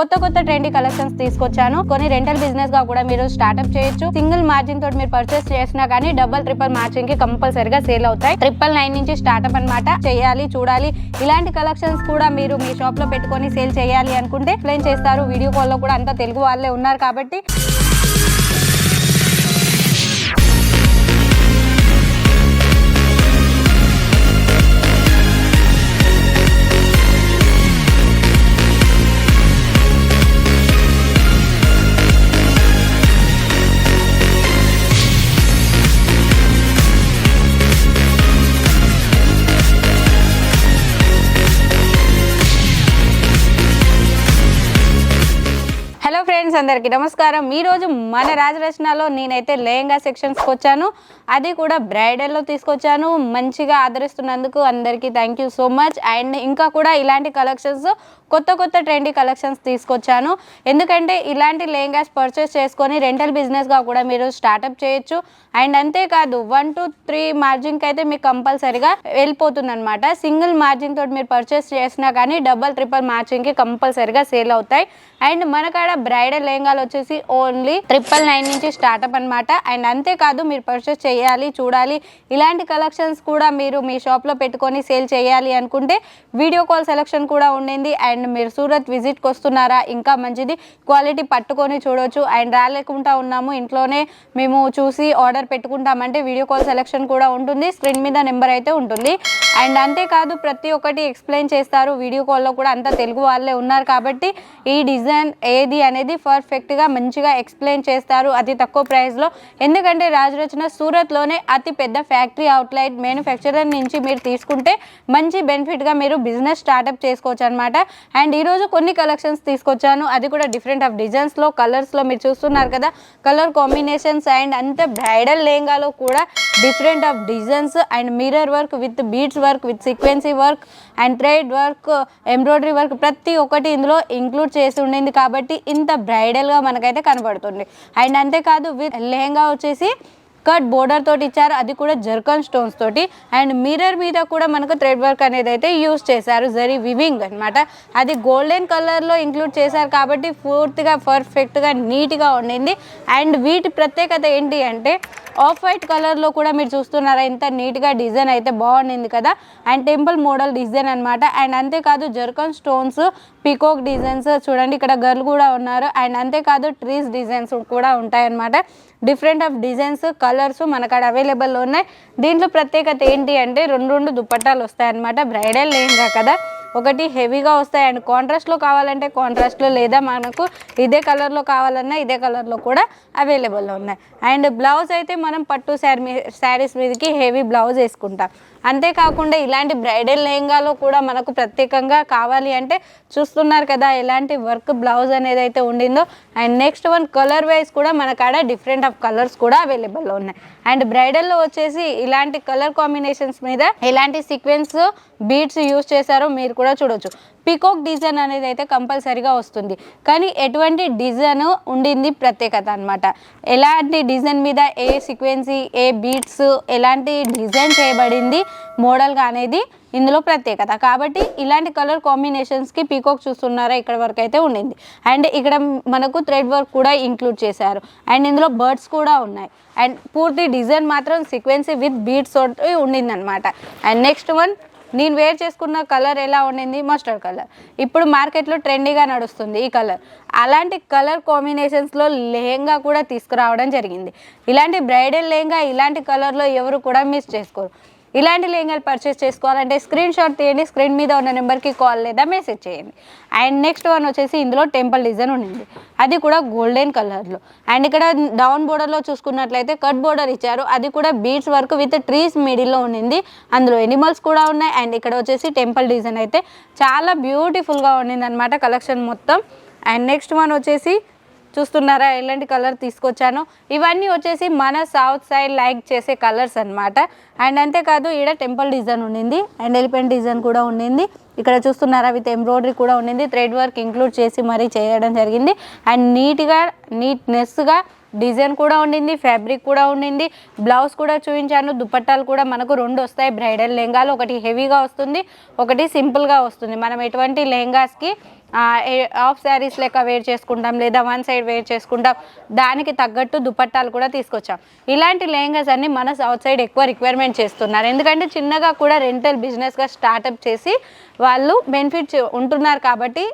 కొత్త కొత్త trendy collections తీసుకొచ్చాను. కొన్ని రెంటల్ బిజినెస్గా కూడా మీరు స్టార్ట్అప్ చేయొచ్చు. సింగిల్ మార్జిన్ తోటి మీరు పర్చేస్ చేసినా కానీ డబల్ ట్రిపుల్ మార్జిన్కి కంపల్సరీగా సేల్ అవుతాయి. ట్రిపుల్ నైన్ నుంచి స్టార్ట్అప్ అన్నమాట. చేయాలి చూడాలి. ఇలాంటి కలెక్షన్స్ కూడా మీరు మీ షాప్లో పెట్టుకొని సేల్ చేయాలి అనుకుంటే ఎక్స్ప్లెయిన్ చేస్తారు. వీడియో కాల్లో కూడా అంతా తెలుగు వాళ్ళే ఉన్నారు కాబట్టి. ఫ్రెండ్స్ అందరికీ నమస్కారం. ఈ రోజు మన రాజరచనలో నేనైతే లేహంగా సెక్షన్స్కి వచ్చాను. అది కూడా బ్రైడల్లో తీసుకొచ్చాను. మంచిగా ఆదరిస్తున్నందుకు అందరికీ thank you so much and ఇంకా కూడా ఇలాంటి కలెక్షన్స్ కొత్త కొత్త ట్రెండీ కలెక్షన్స్ తీసుకొచ్చాను. ఎందుకంటే ఇలాంటి లెహంగాస్ పర్చేస్ చేసుకొని రెంటల్ బిజినెస్గా కూడా మీరు స్టార్టప్ చేయొచ్చు. అండ్ అంతేకాదు వన్ టు త్రీ మార్జిన్కి అయితే మీకు కంపల్సరీగా వెళ్ళిపోతుంది అనమాట సింగిల్ మార్జిన్ తోటి మీరు పర్చేస్ చేసినా కానీ డబల్ ట్రిపుల్ మార్జిన్కి కంపల్సరీగా సేల్ అవుతాయి. అండ్ మన బ్రైడల్ బ్రైడల్ లెహంగాలు వచ్చేసి ఓన్లీ ట్రిపుల్ నైన్ నుంచి స్టార్ట్అప్ అనమాట అండ్ అంతేకాదు మీరు పర్చేస్ చేయాలి చూడాలి. ఇలాంటి కలెక్షన్స్ కూడా మీరు మీ షాప్లో పెట్టుకొని సేల్ చేయాలి అనుకుంటే వీడియో కాల్ సెలెక్షన్ కూడా ఉండింది. అండ్ మీరు సూరత్ విజిట్కి వస్తున్నారా ఇంకా మంచిది. క్వాలిటీ పట్టుకొని చూడొచ్చు. అండ్ రాలేకుండా ఉన్నాము ఇంట్లోనే మేము చూసి ఆర్డర్ పెట్టుకుంటామంటే వీడియో కాల్ సెలెక్షన్ కూడా ఉంటుంది. స్క్రీన్ మీద నెంబర్ అయితే ఉంటుంది. అండ్ అంతేకాదు ప్రతి ఒక్కటి ఎక్స్ప్లెయిన్ చేస్తారు. వీడియో కాల్లో కూడా అంతా తెలుగు వాళ్ళే ఉన్నారు కాబట్టి ఈ డిజైన్ ఏది అనేది పర్ఫెక్ట్గా మంచిగా ఎక్స్ప్లెయిన్ చేస్తారు అతి తక్కువ ప్రైస్లో. ఎందుకంటే రాజరచన సూరత్లోనే అతి పెద్ద ఫ్యాక్టరీ అవుట్లైట్ మ్యానుఫ్యాక్చరర్ నుంచి మీరు తీసుకుంటే మంచి బెనిఫిట్గా మీరు బిజినెస్ స్టార్టప్ చేసుకోవచ్చు అనమాట అండ్ ఈరోజు కొన్ని కలెక్షన్స్ తీసుకొచ్చాను. అది కూడా డిఫరెంట్ ఆఫ్ డిజైన్స్లో కలర్స్లో మీరు చూస్తున్నారు కదా. కలర్ కాంబినేషన్స్ అండ్ అంతే బ్రైడల్ లెహంగాలో కూడా different of designs and mirror work with beads work with sequence work and thread work embroidery work ప్రతి ఒక్కటి ఇందులో ఇంక్లూడ్ చేసి ఉండింది కాబట్టి ఇంత బ్రైడల్గా మనకైతే కనబడుతుంది. అండ్ అంతేకాదు విత్ లెహంగా వచ్చేసి కట్ బోర్డర్ తోటి ఇచ్చారు. అది కూడా జర్కన్ స్టోన్స్ తోటి. అండ్ మిర్రర్ మీద కూడా మనకు థ్రెడ్ వర్క్ అనేది అయితే యూస్ చేశారు. జరీ వివింగ్ అనమాట అది గోల్డెన్ కలర్లో ఇంక్లూడ్ చేశారు కాబట్టి పూర్తిగా పర్ఫెక్ట్గా నీట్గా ఉండింది. అండ్ వీటి ప్రత్యేకత ఏంటి అంటే ఆఫ్ వైట్ కలర్లో కూడా మీరు చూస్తున్నారా ఎంత నీట్గా డిజైన్ అయితే బాగుండింది కదా. అండ్ టెంపుల్ మోడల్ డిజైన్ అన్నమాట. అండ్ అంతేకాదు జర్కన్ స్టోన్స్ పీకోక్ డిజైన్స్ చూడండి ఇక్కడ గర్ల్ కూడా ఉన్నారు. అండ్ అంతేకాదు ట్రీస్ డిజైన్స్ కూడా ఉంటాయన్నమాట. డిఫరెంట్ ఆఫ్ డిజైన్స్ కలర్స్ మనకాడ అవైలబుల్లో ఉన్నాయి. దీంట్లో ప్రత్యేకత ఏంటి అంటే రెండు రెండు దుప్పట్టాలు వస్తాయన్నమాట. బ్రైడల్ లెహంగా కదా. ఒకటి హెవీగా వస్తాయి. అండ్ కాంట్రాస్ట్లో కావాలంటే కాంట్రాస్ట్లో లేదా మనకు ఇదే కలర్లో కావాలన్నా ఇదే కలర్లో కూడా అవైలబుల్లో ఉన్నాయి. అండ్ బ్లౌజ్ అయితే మనం పట్టు శారీ మీ శారీస్ మీదకి హెవీ బ్లౌజ్ వేసుకుంటాం. అంతేకాకుండా ఇలాంటి బ్రైడల్ లెహంగాలో కూడా మనకు ప్రత్యేకంగా కావాలి అంటే చూస్తున్నారు కదా ఎలాంటి వర్క్ బ్లౌజ్ అనేది అయితే ఉండిందో. And next one colour wise కూడా మన కాడ డిఫరెంట్ ఆఫ్ కలర్స్ కూడా అవైలబుల్లో ఉన్నాయి. అండ్ బ్రైడల్లో వచ్చేసి ఇలాంటి కలర్ కాంబినేషన్స్ మీద ఎలాంటి సీక్వెన్స్ బీడ్స్ యూస్ చేశారో మీరు కూడా చూడొచ్చు. పీకోక్ డిజైన్ అనేది అయితే కంపల్సరీగా వస్తుంది. కానీ ఎటువంటి డిజైన్ ఉండింది ప్రత్యేకత అనమాట ఎలాంటి డిజైన్ మీద ఏ సీక్వెన్సీ ఏ బీట్స్ ఎలాంటి డిజైన్ చేయబడింది మోడల్గా అనేది ఇందులో ప్రత్యేకత. కాబట్టి ఇలాంటి కలర్ కాంబినేషన్స్కి పీకాక్ చూస్తున్నారా ఇక్కడ వరకు అయితే ఉండింది. అండ్ ఇక్కడ మనకు థ్రెడ్ వర్క్ కూడా ఇంక్లూడ్ చేశారు. అండ్ ఇందులో బర్డ్స్ కూడా ఉన్నాయి. అండ్ పూర్తి డిజైన్ మాత్రం సీక్వెన్సీ విత్ బీట్స్ తోటి ఉండింది అనమాట అండ్ నెక్స్ట్ వన్ నేను వేర్ చేసుకున్న కలర్ ఎలా ఉండింది? మస్టర్డ్ కలర్ ఇప్పుడు మార్కెట్లో ట్రెండీగా నడుస్తుంది ఈ కలర్. అలాంటి కలర్ కాంబినేషన్స్లో లెహంగా కూడా తీసుకురావడం జరిగింది. ఇలాంటి బ్రైడల్ లెహంగా ఇలాంటి కలర్లో ఎవరు కూడా మిస్ చేసుకోరు. ఇలాంటి లెహంగాలు పర్చేస్ చేసుకోవాలంటే స్క్రీన్ షాట్ తీయండి స్క్రీన్ మీద ఉన్న నెంబర్కి కాల్ లేదా మెసేజ్ చేయండి. అండ్ నెక్స్ట్ వన్ వచ్చేసి ఇందులో టెంపుల్ డిజైన్ ఉండింది. అది కూడా గోల్డెన్ కలర్లో అండ్ ఇక్కడ డౌన్ బోర్డర్లో చూసుకున్నట్లయితే కట్ బోర్డర్ ఇచ్చారు. అది కూడా బీడ్స్ వర్క్ విత్ ట్రీస్ మిడిల్లో ఉండింది. అందులో ఎనిమల్స్ కూడా ఉన్నాయి. అండ్ ఇక్కడ వచ్చేసి టెంపుల్ డిజైన్ అయితే చాలా బ్యూటిఫుల్గా ఉండింది అనమాట కలెక్షన్ మొత్తం. అండ్ నెక్స్ట్ వన్ వచ్చేసి చూస్తున్నారా? ఎలాంటి కలర్ తీసుకొచ్చాను. ఇవన్నీ వచ్చేసి మన సౌత్ సైడ్ లైక్ చేసే కలర్స్ అన్నమాట. అండ్ అంతేకాదు ఈడ టెంపుల్ డిజైన్ ఉండింది అండ్ ఎలిఫెంట్ డిజైన్ కూడా ఉండింది ఇక్కడ చూస్తున్నారా విత్ ఎంబ్రాయిడరీ కూడా ఉండింది థ్రెడ్ వర్క్ ఇంక్లూడ్ చేసి మరీ చేయడం జరిగింది. అండ్ నీట్గా నీట్నెస్గా డిజైన్ కూడా ఉండింది ఫ్యాబ్రిక్ కూడా ఉండింది బ్లౌజ్ కూడా చూపించాను. దుపట్టాలు కూడా మనకు రెండు వస్తాయి. బ్రైడల్ లెహంగాలు ఒకటి హెవీగా వస్తుంది ఒకటి సింపుల్గా వస్తుంది. మనం ఎటువంటి లెహంగాస్కి హాఫ్ శారీస్ లెక్క వేర్ చేసుకుంటాం లేదా వన్ సైడ్ వేర్ చేసుకుంటాం. దానికి తగ్గట్టు దుపట్టాలు కూడా తీసుకొచ్చాం. ఇలాంటి లెహంగాస్ అన్ని మన సౌత్ సైడ్ ఎక్కువ రిక్వైర్మెంట్ చేస్తున్నారు. ఎందుకంటే చిన్నగా కూడా రెంటల్ బిజినెస్గా స్టార్టప్ చేసి వాళ్ళు బెనిఫిట్ ఉంటున్నారు కాబట్టి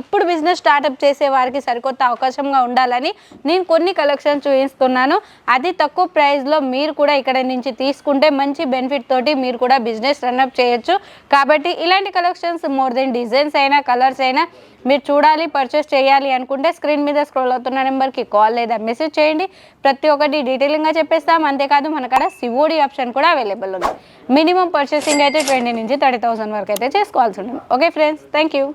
ఇప్పుడు బిజినెస్ స్టార్టప్ చేసే వారికి సరికొత్త అవకాశంగా ఉండాలని నేను కొన్ని కలెక్షన్స్ చూపిస్తున్నాను. అతి తక్కువ ప్రైస్లో మీరు కూడా ఇక్కడ నుంచి తీసుకుంటే మంచి బెనిఫిట్ తోటి మీరు కూడా బిజినెస్ రన్అప్ చేయొచ్చు. కాబట్టి ఇలాంటి కలెక్షన్స్ మోర్ దెన్ డిజైన్స్ అయినా కలర్స్ అయినా మీరు చూడాలి పర్చేస్ చేయాలి అనుకుంటే స్క్రీన్ మీద స్క్రోల్ అవుతున్న నెంబర్కి కాల్ లేదా మెసేజ్ చేయండి. ప్రతి ఒక్కటి డీటెయిలింగ్గా చెప్పేస్తాం. అంతేకాదు మన కాడ సివోడి ఆప్షన్ కూడా అవైలబుల్ ఉంది. మినిమం పర్చేసింగ్ అయితే ట్వంటీ నుంచి థర్టీ థౌసండ్ వరకు అయితే చేసుకోవాల్సి ఉంటుంది. Okay friends thank you